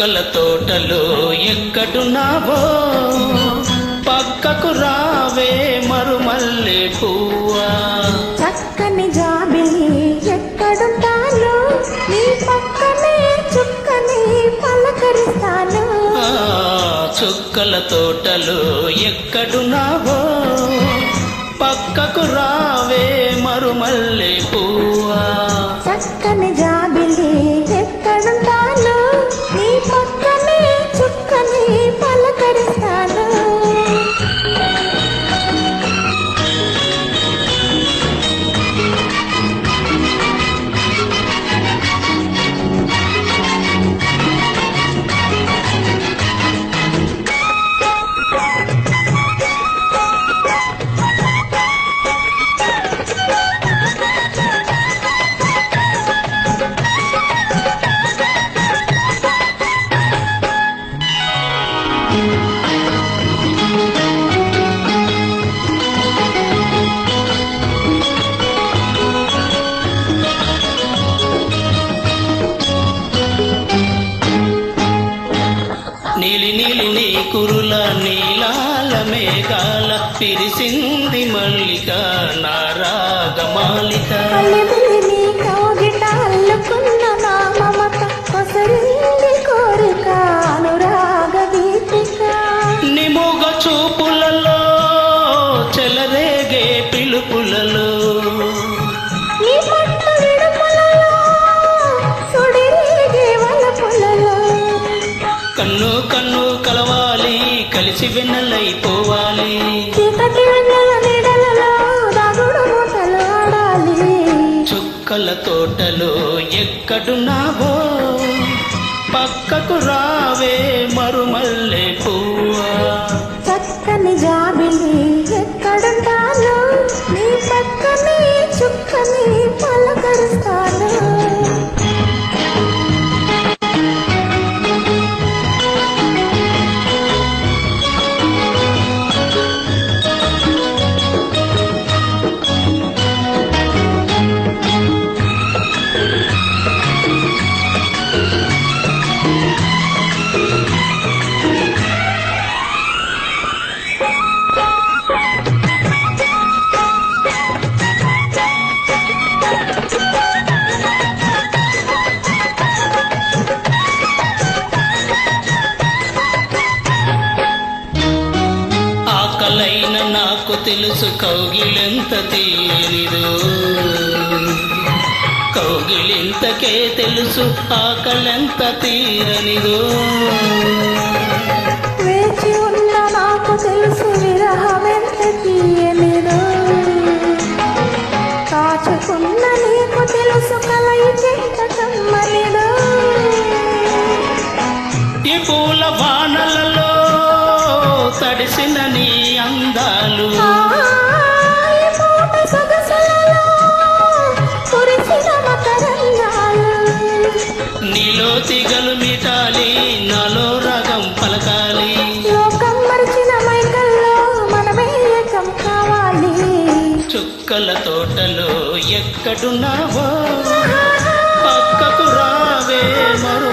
చుక్కల తోటలో ఎక్కడున్నావో? పక్కకు రావే మరుమల్లె పువ్వా? చక్కని జాబిలి ఎక్కడుంటాను? నీ పక్కనే చుక్కని పలకరిస్తాను. చుక్కల తోటలో ఎక్కడున్నావో? పక్కకు రావే మరుమల్లె పువ్వా? చక్కని నీలి నీలి నీ కురుల నీలాల మేఘాల పిరిసింది మల్లిక నారాగమాలిక కన్ను కలవాలి కలిసి వెన్నెలైపోవాలి చుక్కల తోటలో ఎక్కడున్నావో పక్కకు రావే మరుమల్లె పువ్వా. చక్కని జాబిలి ఎక్కడుంటాను నీ పక్కనే చుక్కని తెలుసు కౌగిలెంత తీయనిదో కౌగిలింతకే తెలుసు ఆకలెంత తీరనిదో. వేచి ఉన్న నాకు తెలుసు విరహం ఎంత తీయనిదో. కాచుకున్న నీకు తెలుసు కలయికెంత కమ్మనిదో. ఈ పూల వానలలో తడిసిన నీ జ్యోతిగలు మిటాలి నాలో రాగం పలకాలి. లోకం మరిచిన మైకల్లో మనమే ఏకం కావాలి. చుక్కల తోటలో ఎక్కడున్నావో? పక్కకు రావే మరో